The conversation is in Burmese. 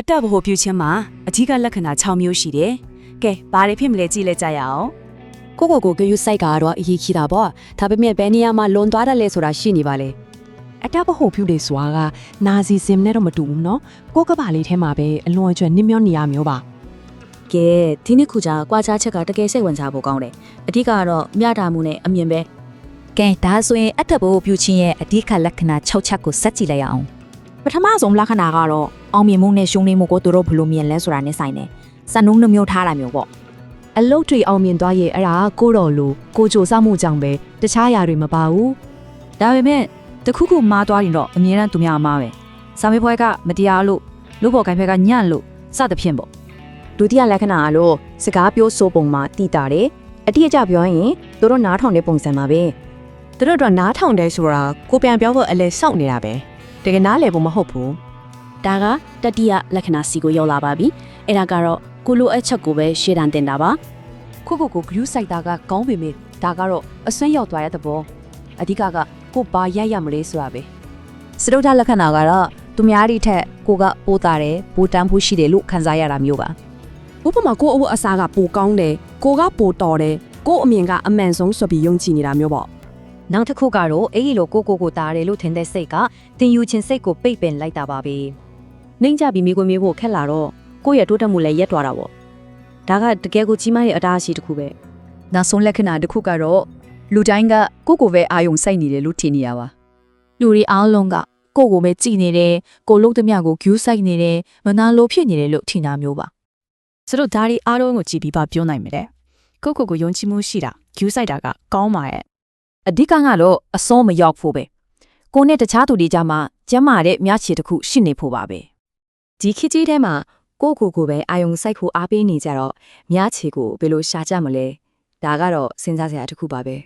အတက်ဗဟိုပြုခြင်းမှာအဓိကလက္ခဏာ6မျိုးရှိတယ်။ကဲဘာတွေဖြစ်မလဲကြည့်လိုက်ကြရအောင်။ကိုကိုကိုကယူဆိုင်ကတော့အရေးကြီးတာပေါ့။ဒါပေမဲ့ဘယ်နေရာမှာလွန်သွားတယ်လဲဆိုတာရှိနေပါလေ။အတက်ဗဟိုပြုတယ်ဆိုတာကနာဇီဇင်နဲ့တော့မတူဘူးနော်။ကိုကပါလေးထဲမှာပဲအလွန်အကျွံနှိမ့်မျောနေရမျိုးပါ။ကဲဒီနှစ်ခုကြာကွာခြားချက်ကတကယ်စိတ်ဝင်စားဖို့ကောင်းတယ်။အဓိကကတော့မျှတာမှုနဲ့အမြင်ပဲ။ကဲဒါဆိုရင်အတက်ဗဟိုပြုခြင်းရဲ့အဓိကလက္ခဏာ6ချက်ကိုစက်ကြည့်လိုက်ရအောင်။ ပထမဆုံးလက္ခဏာကတော့အောင်မြင်မှုနဲ့ရှုံးနိမ့်မှုကိုသူတို့ဘယ်လိုမြင်လဲဆိုတာနဲ့ဆိုင်တယ်။စံနှုန်းနှမျိုးထားတာမျိုးပေါ့အလုတ်တွေအောင်မြင်သွားရဲ့အဲ့ဒါကိုတော်လိုကိုကြိုစမှုကြောင့်ပဲတခြားຢာတွေမပါဘူးဒါပေမဲ့တခုခုမားသွားရင်တော့အမြဲတမ်းသူများအမားပဲစာမေးပွဲကမတရားလို့လူပေါ်ကိုင်ဖက်ကညံ့လို့စသဖြင့်ပေါ့ဒုတိယလက္ခဏာအလို့စကားပြောဆိုပုံမှာတည်တာတယ်အတိအကျပြောရင်သူတို့နားထောင်တဲ့ပုံစံပါပဲသူတို့တော့နားထောင်တယ်ဆိုတာကိုပြန်ပြောဖို့အလဲစောင့်နေတာပဲ တကယ်နားလည်ဖို့မဟုတ်ဘူးဒါကတတိယလက္ခဏာစီကိုရောက်လာပါပြီအဲ့ဒါကတော့ကိုလိုအပ်ချက်ကိုပဲရှေ့တန်းတင်တာပါကိုကိုကိုဂယူစိုက်တာကကောင်းပေမဲ့ဒါကတော့အစွမ်းရောက်သွားတဲ့သဘောအဓိကကကိုဘာရိုက်ရမလဲဆိုတာပဲစတုတ္ထလက္ခဏာကတော့သူများတွေထက်ကိုကပိုးတာတယ်ပိုတန်းဖို့ရှိတယ်လို့ခံစားရတာမျိုးပါဥပမာကိုအဝတ်အစားကပိုကောင်းတယ်ကိုကပိုတော်တယ်ကိုအမြင်ကအမှန်ဆုံးဆိုပြီးယုံကြည်နေတာမျိုးပေါ့ နောက်တစ်ခုကတော့အဲ့ဒီလိုကိုကိုကိုတာတယ်လို့ထင်တဲ့စိတ်ကတင်ယူခြင်းစိတ်ကိုပိတ်ပင်လိုက်တာပါပဲနှိမ့်ကြပြီးမိကိုမျိုးဖို့ခက်လာတော့ကိုယ့်ရဲ့တိုးတက်မှုလည်းရက်သွားတာပေါ့ဒါကတကယ်ကိုကြီးမားတဲ့အတားအဆီးတစ်ခုပဲနောက်ဆုံးလက္ခဏာတစ်ခုကတော့လူတိုင်းကကိုယ့်ကိုယ်ပဲအာယုံစိုက်နေတယ်လို့ထင်နေရပါ။လူတွေအားလုံးကကိုယ့်ကိုပဲကြည်နေတယ်ကိုလုံးသမျှကိုဂယူးဆိုင်နေတယ်မနာလိုဖြစ်နေတယ်လို့ထင်တာမျိုးပါ။ဆိုတော့ဒါတွေအားလုံးကိုကြည့်ပြီးပါပြောနိုင်မယ်တဲ့။ကိုယ့်ကိုယ်ကိုယုံကြည်မှုရှိတာဂယူးဆိုင်တာကကောင်းပါရဲ့ အဓိကကတော့အစောမရောက်ဖို့ပဲကိုနဲ့တခြားသူတွေကြမှာကျမ်းမာတဲ့မြချေတစ်ခုရှိနေဖို့ပါပဲဒီခေတ်ကြီးထဲမှာကိုယ့်ကိုယ်ကိုပဲအာယုံစိုက်ဖို့အားပေးနေကြတော့မြားချေကိုဘယ်လိုရှာကြမလဲဒါကတော့စဉ်းစားစရာတစ်ခုပါပဲ